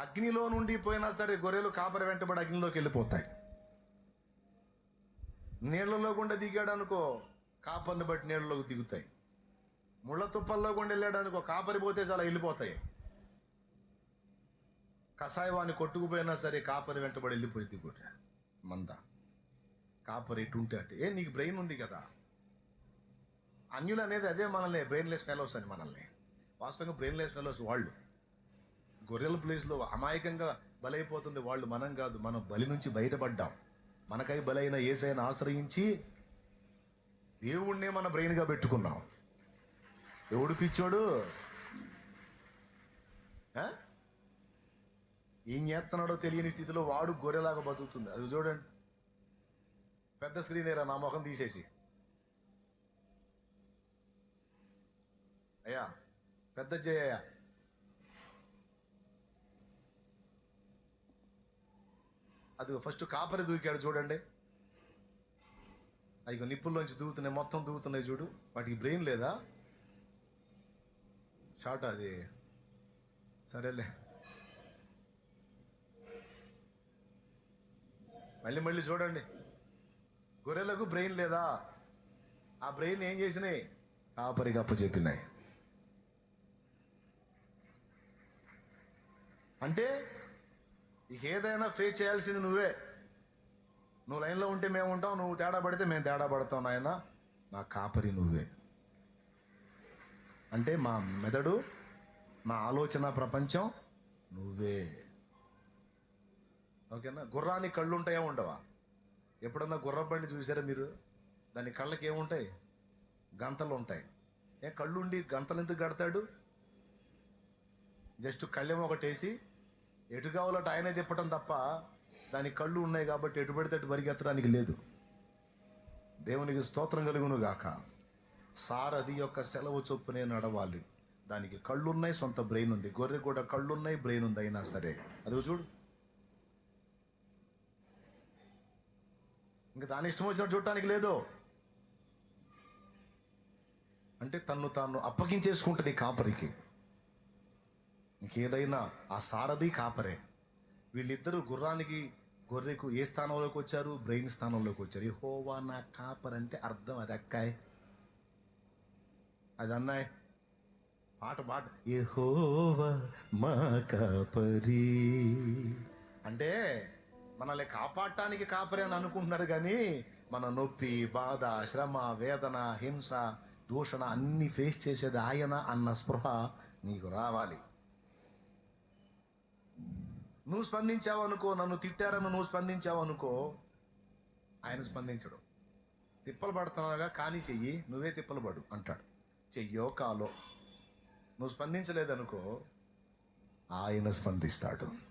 అగ్నిలో నుండి పోయినా సరే గొర్రెలు కాపరి వెంటబడి అగ్నిలోకి వెళ్ళిపోతాయి. నీళ్ళలో గుండా దిగాడు అనుకో కాపర్ని బట్టి నీళ్ళలోకి దిగుతాయి. ముళ్ళ తుప్పల్లో గుండా వెళ్ళాడు అనుకో కాపరి పోతే చాలా వెళ్ళిపోతాయి. కషాయవాన్ని కొట్టుకుపోయినా సరే కాపరి వెంటబడి వెళ్ళిపోయింది గొర్రె మంద. కాపరి ఎటు ఉంటే అటు. ఏ నీకు బ్రెయిన్ ఉంది కదా. అన్యులు అనేది అదే మనల్ని బ్రెయిన్లెస్ ఫెలోస్ అని మనల్ని. వాస్తవంగా బ్రెయిన్లెస్ ఫెలోస్ వాళ్ళు. గొర్రెల ప్లేస్లో అమాయకంగా బలైపోతుంది వాళ్ళు మనం కాదు. మనం బలి నుంచి బయటపడ్డాం. మనకై బలైన ఏసైనా ఆశ్రయించి దేవుణ్ణే మన బ్రెయిన్గా పెట్టుకున్నాం. ఎవడు పిచ్చోడు? ఆ? ఏం చేస్తున్నాడో తెలియని స్థితిలో వాడు గొర్రెలాగా బతుకుతుంది. అది చూడండి. పెద్ద స్క్రీన్ ఏరా నా ముఖం తీసేసి. అయ్యా పెద్ద జయ అది ఫస్ట్ కాపరి దూకాడు చూడండి. అవి నిప్పుల్లోంచి దూకుతున్నాయి మొత్తం దూకుతున్నాయి చూడు. వాటికి బ్రెయిన్ లేదా? షార్ట్ అది. సరేలే. మళ్ళీ మళ్ళీ చూడండి. గొర్రెలకు బ్రెయిన్ లేదా? ఆ బ్రెయిన్ ఏం చేసినాయి? కాపరికి అప్పు చెప్పినాయి. అంటే ఇక ఏదైనా ఫేస్ చేయాల్సింది నువ్వే. నువ్వు లైన్లో ఉంటే మేము ఉంటాం నువ్వు తేడా పడితే మేము తేడా పడతాం నాయన. నా కాపరి నువ్వే. అంటే మా మెదడు మా ఆలోచన ప్రపంచం నువ్వే. ఓకేనా? గుర్రానికి కళ్ళు ఉంటాయా ఉండవా? ఎప్పుడన్నా గుర్ర బండి చూసారా మీరు? దాని కళ్ళకి ఏముంటాయి? గంతలు ఉంటాయి ఏ కళ్ళు ఉండి గంతలు ఎందుకు కడతాడు? జస్ట్ కళ్ళేమో ఒకటి వేసి ఎటు కావాలంటే ఆయనే తిప్పటం తప్ప దానికి కళ్ళు ఉన్నాయి కాబట్టి ఎటు పెడితే అటు పరిగెత్తడానికి లేదు. దేవునికి స్తోత్రం కలుగును గాక. సారథి యొక్క సెలవు చొప్పునే నడవాలి. దానికి కళ్ళు ఉన్నాయి సొంత బ్రెయిన్ ఉంది. గొర్రె కూడా కళ్ళు ఉన్నాయి బ్రెయిన్ ఉంది అయినా సరే. అది చూడు. ఇంకా దాని ఇష్టం వచ్చినట్టు చూడటానికి లేదు. అంటే తన్ను తాను అప్పగించేసుకుంటుంది కాపరికి. ఇంకేదైనా ఆ సారథి కాపరే. వీళ్ళిద్దరూ గుర్రానికి గొర్రెకు ఏ స్థానంలోకి వచ్చారు? బ్రెయిన్ స్థానంలోకి వచ్చారు. ఈ హోవా నా కాపర్ అంటే అర్థం అది అక్కాయ్. అది అన్నాయ్ పాట పాట ఏ హోవా మా కాపరి. అంటే మనల్ని కాపాడటానికి కాపరే అని అనుకుంటున్నారు కానీ మన నొప్పి బాధ శ్రమ వేదన హింస దూషణ అన్ని ఫేస్ చేసేది ఆయన అన్న స్పృహ నీకు రావాలి. నువ్వు స్పందించావు అనుకో నన్ను తిట్టారని నువ్వు స్పందించావు అనుకో ఆయన స్పందించడు. తిప్పలు పడుతున్నాగా కానీ చెయ్యి నువ్వే తిప్పలు పడు అంటాడు. చెయ్యో కాలో నువ్వు స్పందించలేదనుకో ఆయన స్పందిస్తాడు.